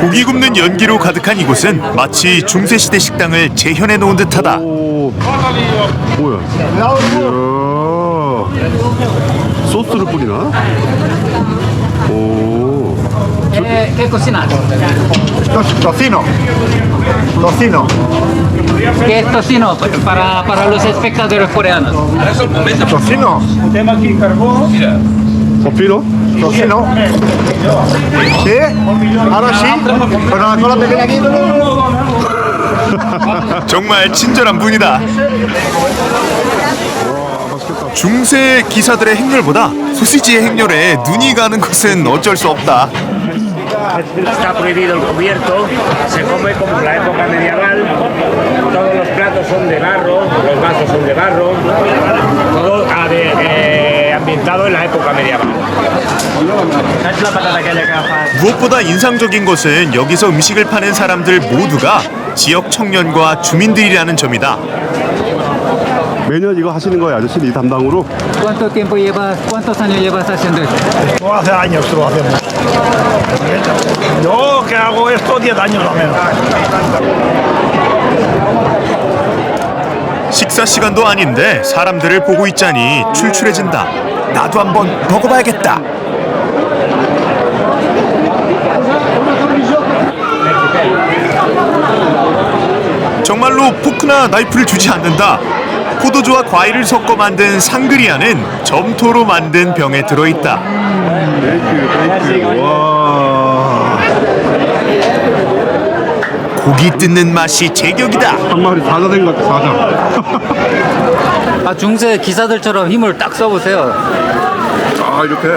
고기 굽는 연기로 가득한 이곳은 마치 중세시대 식당을 재현해 놓은 듯하다. 오 뭐야 이야 소스를 뿌리나? 오 Eh, ¿Qué cocinas? Tocino. Tocino. ¿Qué es tocino para, para los espectadores coreanos? Tocino. 버피로? Tocino. ¿Sí? Ahora sí. Con la cola pequeña aquí. 정말 친절한 분이다. 중세 기사들의 행렬보다 소시지의 행렬에 눈이 가는 것은 어쩔 수 없다. Está prohibido el cubierto, se come como en la época medieval, todos los platos son de barro, los vasos son de barro, la época medieval. 무엇보다 인상적인 것은 여기서 음식을 파는 사람들 모두가 지역 청년과 주민들이라는 점이다. 매년 이거 하시는 거예요 아저씨 이 담당으로? ¿Cuánto tiempo llevas, cuántos años llevas haciendo esto? No hace años que lo hacemos. Yo que hago esto 10 años o menos. 식사 시간도 아닌데 사람들을 보고 있자니 출출해진다. 나도 한번 먹어봐야겠다. 정말로 포크나 나이프를 주지 않는다. 포도주와 과일을 섞어 만든 상그리아는 점토로 만든 병에 들어있다. 고기 뜯는 맛이 제격이다. 한 마리 사자 된 것 같아 사자 아, 중세 기사들처럼 힘을 딱 써보세요. 아 이렇게